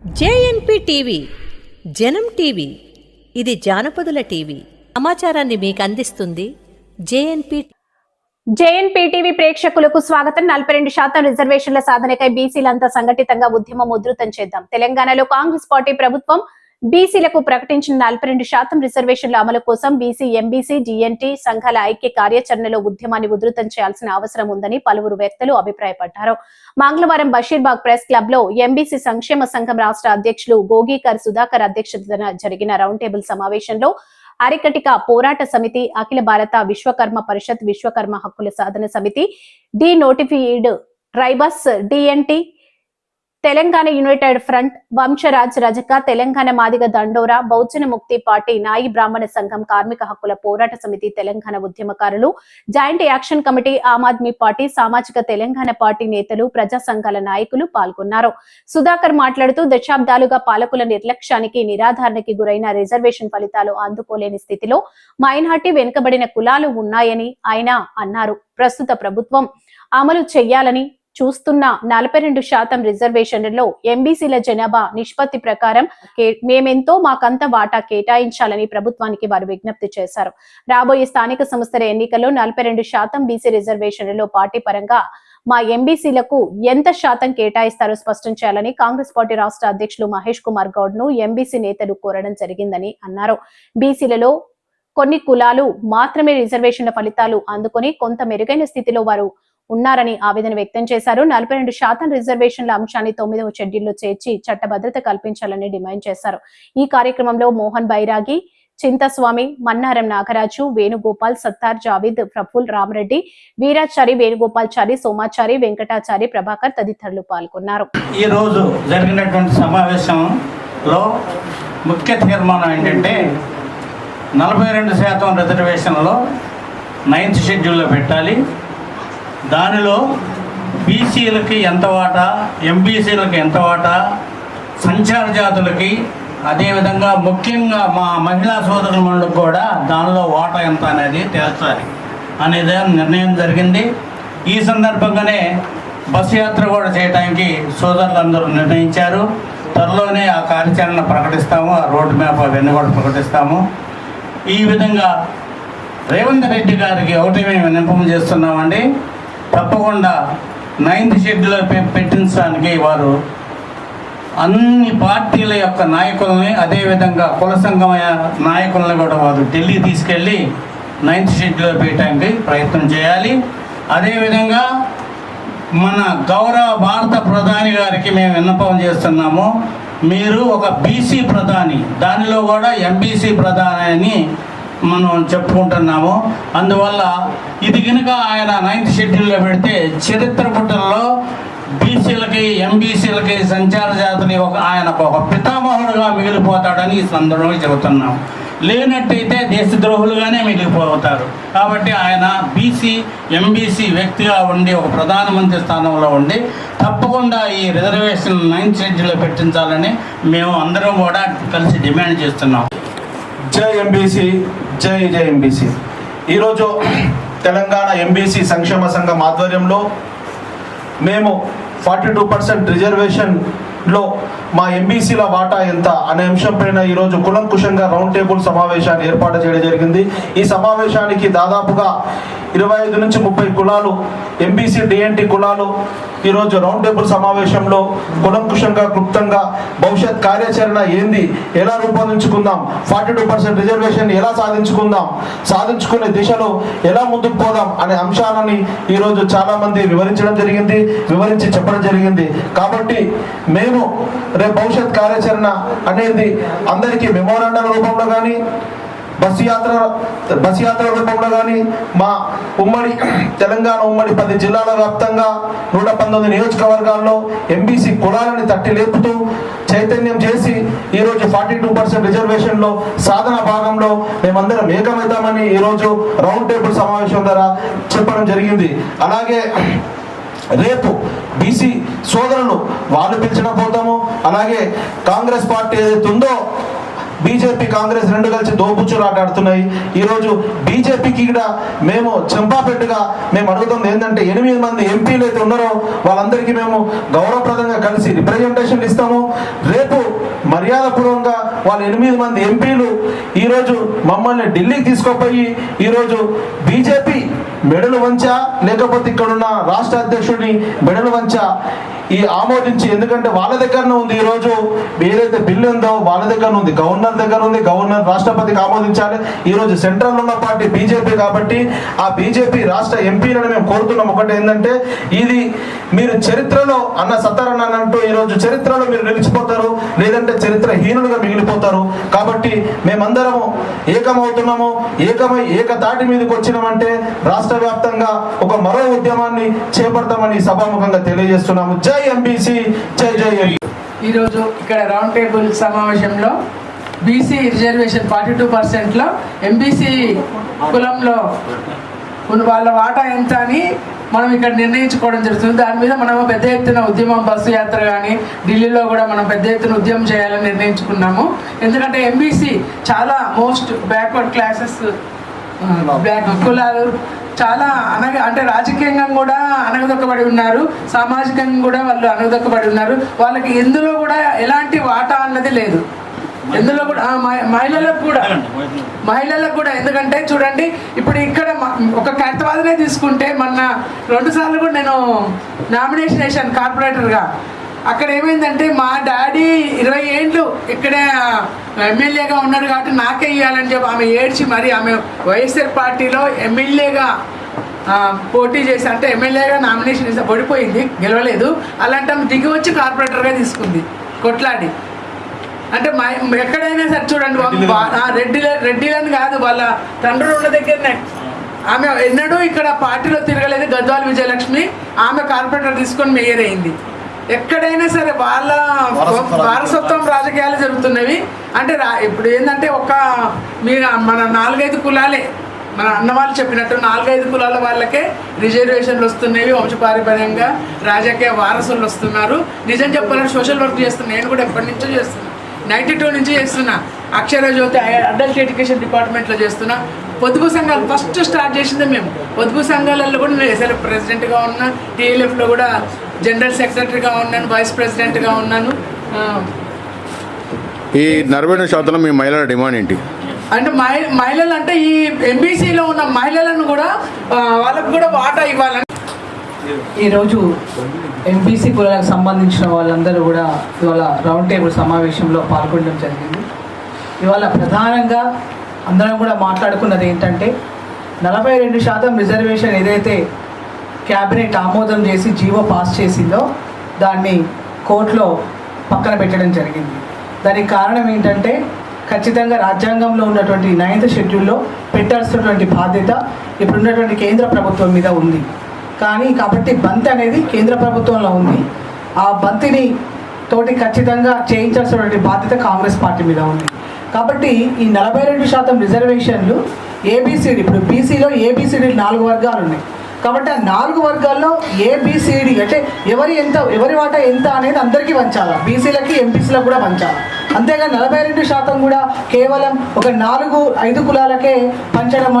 JNP TV జనం TV ఇది జానపదుల TV. సమాచారాన్ని మీకు అందిస్తుంది జేఎన్పి జేఎన్పీటీవీ ప్రేక్షకులకు స్వాగతం. నలభై రెండు శాతం రిజర్వేషన్ల సాధనకై బీసీలంతా సంఘటితంగా ఉద్యమం ఉధృతం చేద్దాం. తెలంగాణలో కాంగ్రెస్ పార్టీ ప్రభుత్వం బీసీలకు ప్రకటించిన నలభై రెండు శాతం రిజర్వేషన్ల అమలు కోసం బీసీ ఎంబీసీ డిఎన్టీ సంఘాల ఐక్య కార్యాచరణలో ఉద్యమాన్ని ఉధృతం చేయాల్సిన అవసరం ఉందని పలువురు వ్యక్తులు అభిప్రాయపడ్డారు. మంగళవారం బషీర్బాగ్ ప్రెస్ క్లబ్లో ఎంబీసీ సంక్షేమ సంఘం రాష్ట్ర అధ్యక్షులు భోగీకర్ సుధాకర్ అధ్యక్షతన జరిగిన రౌండ్ టేబుల్ సమావేశంలో అరికటిక పోరాట సమితి అఖిల భారత విశ్వకర్మ పరిషత్ విశ్వకర్మ హక్కుల సాధన సమితి denotified tribes DNT Telangana united front Vamshraj Rajaka Telangana Madiga దండోరా బహుజన ముక్తి పార్టీ నాయి బ్రాహ్మణ సంఘం కార్మిక హక్కుల పోరాట సమితి తెలంగాణ ఉద్యమకారులు joint action committee Aam Aadmi party సామాజిక తెలంగాణ పార్టీ నేతలు ప్రజా సంఘాల నాయకులు పాల్గొన్నారు. సుధాకర్ మాట్లాడుతూ దశాబ్దాలుగా పాలకుల నిర్లక్ష్యానికి నిరాధారణకి గురైన రిజర్వేషన్ ఫలితాలు అందుకోలేని స్థితిలో మైనార్టీ వెనుకబడిన కులాలు ఉన్నాయని ఆయన అన్నారు. ప్రస్తుత ప్రభుత్వం అమలు చేయాలని చూస్తున్న నలభై రెండు శాతం రిజర్వేషన్లలో ఎంబీసీల జనాభా నిష్పత్తి ప్రకారం మేమెంతో మాకంత వాటా కేటాయించాలని ప్రభుత్వానికి వారు విజ్ఞప్తి చేశారు. రాబోయే స్థానిక సంస్థల ఎన్నికల్లో నలభై రెండు శాతం బీసీ రిజర్వేషన్లలో పార్టీ పరంగా మా ఎంబీసీలకు ఎంత శాతం కేటాయిస్తారో స్పష్టం చేయాలని కాంగ్రెస్ పార్టీ రాష్ట్ర అధ్యక్షులు మహేష్ కుమార్ గౌడ్ను ఎంబీసీ నేతలు కోరడం జరిగిందని అన్నారు. బీసీలలో కొన్ని కులాలు మాత్రమే రిజర్వేషన్ల ఫలితాలు అందుకొని కొంత మెరుగైన స్థితిలో వారు ఉన్నారని ఆవేదన వ్యక్తం చేశారు. నలభై రెండు శాతం రిజర్వేషన్ల అంశాన్ని తొమ్మిదవ షెడ్యూల్లో చేర్చి చట్టభద్రత కల్పించాలని డిమాండ్ చేశారు. ఈ కార్యక్రమంలో మోహన్ బైరాగి చింతస్వామి మన్నారం నాగరాజు వేణుగోపాల్ సత్తార్ జావేద్ ప్రఫుల్ రామరెడ్డి వీరాచారి వేణుగోపాల్చారి సోమాచారి వెంకటాచారి ప్రభాకర్ తదితరులు పాల్గొన్నారు. ఈ రోజు జరిగినటువంటి సమావేశంలో ముఖ్య తీర్మానం ఏంటంటే నలభై రెండు శాతం రిజర్వేషన్లో నైన్త్ షెడ్యూల్లో పెట్టాలి. దానిలో బీసీలకి ఎంత వాటా ఎంబీసీలకి ఎంత వాటా సంచార జాతులకి అదేవిధంగా ముఖ్యంగా మా మహిళా సోదరుల మనకు కూడా దానిలో వాటా ఎంత అనేది తేల్చాలి అనేది నిర్ణయం జరిగింది. ఈ సందర్భంగానే బస్సు యాత్ర కూడా చేయడానికి సోదరులందరూ నిర్ణయించారు. త్వరలోనే ఆ కార్యాచరణ ప్రకటిస్తాము ఆ రోడ్ మ్యాప్ అవన్నీ కూడా ప్రకటిస్తాము. ఈ విధంగా రేవంత్ రెడ్డి గారికి ఒకటి మేము విన్నపం చేస్తున్నామండి. తప్పకుండా నైన్త్ షెడ్యూల్లో పె- పెట్టించడానికి వారు అన్ని పార్టీల యొక్క నాయకులని అదేవిధంగా కుల సంఘం నాయకులను కూడా వారు ఢిల్లీ తీసుకెళ్ళి నైన్త్ షెడ్యూల్లో పెట్టడానికి ప్రయత్నం చేయాలి. అదేవిధంగా మన గౌరవ భారత ప్రధాని గారికి మేము విన్నపం చేస్తున్నాము. మీరు ఒక బీసీ ప్రధాని దానిలో కూడా ఎంబీసీ ప్రధాని అని మనం చెప్పుకుంటున్నాము. అందువల్ల ఇది కనుక ఆయన నైన్త్ షెడ్యూల్లో పెడితే చరిత్ర పుటల్లో బీసీలకి ఎంబీసీలకి సంచార జాతిని ఒక ఆయన ఒక పితామహుడుగా మిగిలిపోతాడని ఈ సందర్భంగా చెబుతున్నాం. లేనట్టయితే దేశద్రోహులుగానే మిగిలిపోతారు. కాబట్టి ఆయన బీసీ ఎంబీసీ వ్యక్తిగా ఉండి ఒక ప్రధానమంత్రి స్థానంలో ఉండి తప్పకుండా ఈ రిజర్వేషన్ నైన్త్ షెడ్యూల్లో పెట్టించాలని మేము అందరం కూడా కలిసి డిమాండ్ చేస్తున్నాం. జై ఎంబీసీ జై జై ఎంబీసీ. ఈరోజు తెలంగాణ ఎంబీసీ సంక్షేమ సంఘం ఆధ్వర్యంలో మేము ఫార్టీ టూ పర్సెంట్ రిజర్వేషన్లో మా ఎంబీసీల వాటా ఎంత అనే అంశం పైన ఈరోజు కులంకుశంగా రౌండ్ టేబుల్ సమావేశాన్ని ఏర్పాటు చేయడం జరిగింది. ఈ సమావేశానికి దాదాపుగా ఇరవై ఐదు నుంచి ముప్పై కులాలు ఎంబీసీ డిఎన్టీ కులాలు ఈరోజు రౌండ్ టేబుల్ సమావేశంలో కులంకుశంగా క్లుప్తంగా భవిష్యత్ కార్యాచరణ ఏంది ఎలా రూపొందించుకుందాం ఫార్టీ టూ పర్సెంట్ రిజర్వేషన్ ఎలా సాధించుకుందాం సాధించుకునే దిశలో ఎలా ముందుకు పోదాం అనే అంశాలని ఈరోజు చాలామంది వివరించడం జరిగింది వివరించి చెప్పడం జరిగింది. కాబట్టి మేము రేపు భవిష్యత్ కార్యాచరణ అనేది అందరికీ మెమోరాండం రూపంలో కానీ బస్సు యాత్ర బస్సు యాత్ర రూపంలో కానీ మా ఉమ్మడి తెలంగాణ ఉమ్మడి పది జిల్లాల వ్యాప్తంగా నూట పంతొమ్మిది నియోజకవర్గాల్లో ఎంబీసీ కులాలని తట్టి లేపుతూ చైతన్యం చేసి ఈరోజు ఫార్టీ టూ పర్సెంట్ రిజర్వేషన్లో సాధన భాగంలో మేమందరం ఏకమవుతామని ఈరోజు రౌండ్ టేబుల్ సమావేశం ద్వారా చెప్పడం జరిగింది. అలాగే రేపు బీసీ సోదరులు వాళ్ళు పిలిచిన పోతాము. అలాగే కాంగ్రెస్ పార్టీ ఏదైతే ఉందో బీజేపీ కాంగ్రెస్ రెండు కలిసి దోపుచ్చులు ఆటాడుతున్నాయి ఈరోజు బీజేపీకి కూడా మేము చెంపాపెట్టుగా మేము అడుగుతుంది ఏంటంటే ఎనిమిది మంది ఎంపీలు అయితే ఉన్నారో వాళ్ళందరికీ మేము గౌరవప్రదంగా కలిసి రిప్రజెంటేషన్ ఇస్తాము. రేపు మర్యాదపూర్వకంగా వాళ్ళ ఎనిమిది మంది ఎంపీలు ఈరోజు మమ్మల్ని ఢిల్లీకి తీసుకుపోయి ఈరోజు బీజేపీ మెడలు వంచా లేకపోతే ఇక్కడున్న రాష్ట్ర అధ్యక్షుడిని మెడలు వంచా. ఈ ఆమోదించి ఎందుకంటే వాళ్ళ దగ్గరనే ఉంది ఈరోజు. ఏదైతే బిల్లు ఉందో వాళ్ళ దగ్గర ఉంది. గవర్నర్ దగ్గర ఉంది. గవర్నర్ రాష్ట్రపతికి ఆమోదించాలి. ఈరోజు సెంట్రల్ ఉన్న పార్టీ బీజేపీ కాబట్టి ఆ బీజేపీ రాష్ట్ర ఎంపీలను మేము కోరుతున్నాం. ఒకటి ఏంటంటే ఇది మీరు చరిత్రలో అన్న సత్తారన్న అంటూ ఈరోజు చరిత్రలో మీరు నిలిచిపోతారు. లేదంటే చరిత్రహీనులుగా మిగిలిపోతారు. కాబట్టి మేమందరము ఏకమవుతున్నాము. ఏకమై ఏకతాటి మీదకి వచ్చినామంటే రాష్ట్ర వ్యాప్తంగా ఒక మరో ఉద్యమాన్ని చేపడతామని సభాముఖంగా తెలియజేస్తున్నాము. జై ఎంబీసీ జై జై ఈరోజు ఇక్కడ రౌండ్ టేబుల్ సమావేశంలో బీసీ రిజర్వేషన్ ఫార్టీ టూ పర్సెంట్లో ఎంబీసీ కులంలో ఉన్న వాళ్ళ వాటా ఎంత అని మనం ఇక్కడ నిర్ణయించుకోవడం జరుగుతుంది. దాని మీద మనం పెద్ద ఎత్తున ఉద్యమం బస్సు యాత్ర కానీ ఢిల్లీలో కూడా మనం పెద్ద ఎత్తున ఉద్యమం చేయాలని నిర్ణయించుకున్నాము. ఎందుకంటే ఎంబీసీ చాలా మోస్ట్ బ్యాక్వర్డ్ క్లాసెస్ బ్యాక్ కులాలు చాలా అనగ అంటే రాజకీయంగా కూడా అనగదొక్కబడి ఉన్నారు. సామాజికంగా కూడా వాళ్ళు అనగదొక్కబడి ఉన్నారు. వాళ్ళకి ఎందులో కూడా ఎలాంటి వాటా అన్నది లేదు. ఎందులో కూడా మహిళలకు కూడా. మహిళలకు కూడా. ఎందుకంటే చూడండి ఇప్పుడు ఇక్కడ ఒక కర్తవాదనే తీసుకుంటే మొన్న రెండు సార్లు కూడా నేను నామినేషన్ వేశాను కార్పొరేటర్గా. అక్కడ ఏమైందంటే మా డాడీ ఇరవై ఏండ్లు ఇక్కడే ఎమ్మెల్యేగా ఉన్నాడు కాబట్టి నాకే ఇవ్వాలని చెప్పి ఆమె ఏడ్చి మరి ఆమె వైఎస్ఆర్ పార్టీలో ఎమ్మెల్యేగా పోటీ చేసి అంటే ఎమ్మెల్యేగా నామినేషన్ ఇస్తే పడిపోయింది గెలవలేదు. అలాంటి ఆమె దిగి వచ్చి కార్పొరేటర్గా తీసుకుంది కొట్లాడి. అంటే మా ఎక్కడైనా సరే చూడండి రెడ్డిల రెడ్డిలని కాదు వాళ్ళ తండ్రులు ఉన్న దగ్గరనే. ఆమె ఎన్నడూ ఇక్కడ పార్టీలో తిరగలేదు గద్వాల విజయలక్ష్మి. ఆమె కార్పొరేటర్ తీసుకొని మేయర్ అయింది. ఎక్కడైనా సరే వాళ్ళ వారసత్వం రాజకీయాలు జరుగుతున్నవి. అంటే రా ఇప్పుడు ఏంటంటే ఒక మీ మన నాలుగైదు కులాలే. మన అన్న వాళ్ళు చెప్పినట్టు నాలుగైదు కులాల వాళ్ళకే రిజర్వేషన్లు వస్తున్నాయి వంశపారంపర్యంగా. రాజకీయ వారసులు వస్తున్నారు. నిజం చెప్పాలంటే సోషల్ వర్క్ చేస్తున్నా. నేను కూడా ఎప్పటి నుంచో చేస్తున్నా. నైంటీ టూ నుంచి చేస్తున్నా. అక్షర జ్యోతి అడల్ట్ ఎడ్యుకేషన్ డిపార్ట్మెంట్లో చేస్తున్నా. పొదుపు సంఘాలు ఫస్ట్ స్టార్ట్ చేసిందే మేము. పొదుపు సంఘాలలో కూడా నేను ఎస్ఎల్ ప్రెసిడెంట్గా ఉన్నా. టీఎల్ఎఫ్లో కూడా జనరల్ సెక్రటరీగా ఉన్నాను వైస్ ప్రెసిడెంట్గా ఉన్నాను. ఈ నలభై రెండు శాతంలో మీ మహిళల డిమాండ్ ఏంటి? అంటే మహి మహిళలు అంటే ఈ ఎంబీసీలో ఉన్న మహిళలను కూడా వాళ్ళకు కూడా వాటా ఇవ్వాలని. ఈరోజు ఎంపీసీ కులాలకు సంబంధించిన వాళ్ళందరూ కూడా ఇవాళ రౌండ్ టేబుల్ సమావేశంలో పాల్గొనడం జరిగింది. ఇవాళ ప్రధానంగా అందరం కూడా మాట్లాడుకున్నది ఏంటంటే నలభై రెండు శాతం రిజర్వేషన్ ఏదైతే క్యాబినెట్ ఆమోదం చేసి జీవో పాస్ చేసిందో దాన్ని కోర్టులో పక్కన పెట్టడం జరిగింది. దానికి కారణం ఏంటంటే ఖచ్చితంగా రాజ్యాంగంలో ఉన్నటువంటి నైన్త్ షెడ్యూల్లో పెట్టాల్సినటువంటి బాధ్యత ఇప్పుడున్నటువంటి కేంద్ర ప్రభుత్వం మీద ఉంది. కానీ కాబట్టి బంత్ అనేది కేంద్ర ప్రభుత్వంలో ఉంది. ఆ బంతిని తోటి ఖచ్చితంగా చేయించాల్సినటువంటి బాధ్యత కాంగ్రెస్ పార్టీ మీద ఉంది. కాబట్టి ఈ నలభై రెండు శాతం రిజర్వేషన్లు ఏబిసిడి ఇప్పుడు బీసీలో ఏబిసిడి నాలుగు వర్గాలు ఉన్నాయి. కాబట్టి ఆ నాలుగు వర్గాల్లో ఏబిసిడి అంటే ఎవరి ఎంత ఎవరి వాటా ఎంత అనేది అందరికీ పంచాలి? బీసీలకి ఎంపీసీలకు కూడా పంచాలి? అంతేగాని నలభై రెండు శాతం కూడా కేవలం ఒక నాలుగు ఐదు కులాలకే పంచడం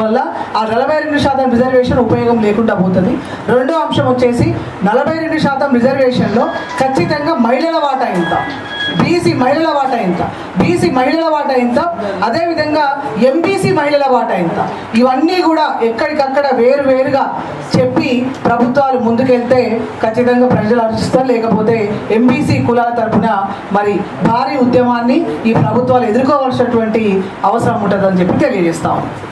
వల్ల ఆ నలభై రెండు శాతం రిజర్వేషన్ ఉపయోగం లేకుండా పోతుంది. రెండో అంశం వచ్చేసి నలభై రెండు శాతం రిజర్వేషన్లో ఖచ్చితంగా మహిళల వాటా ఎంత? బీసీ మహిళల వాటా ఎంత? బీసీ మహిళల వాటా ఎంత? అదేవిధంగా ఎంబీసీ మహిళల వాటా ఎంత? ఇవన్నీ కూడా ఎక్కడికక్కడ వేరు వేరుగా చెప్పి ప్రభుత్వాలు ముందుకెళ్తే ఖచ్చితంగా ప్రజలు ఆలోచిస్తారు. లేకపోతే ఎంబీసీ కులాల తరఫున మరి భారీ ఉద్యమాన్ని ఈ ప్రభుత్వాలు ఎదుర్కోవాల్సినటువంటి అవసరం ఉంటుందని చెప్పి తెలియజేస్తాం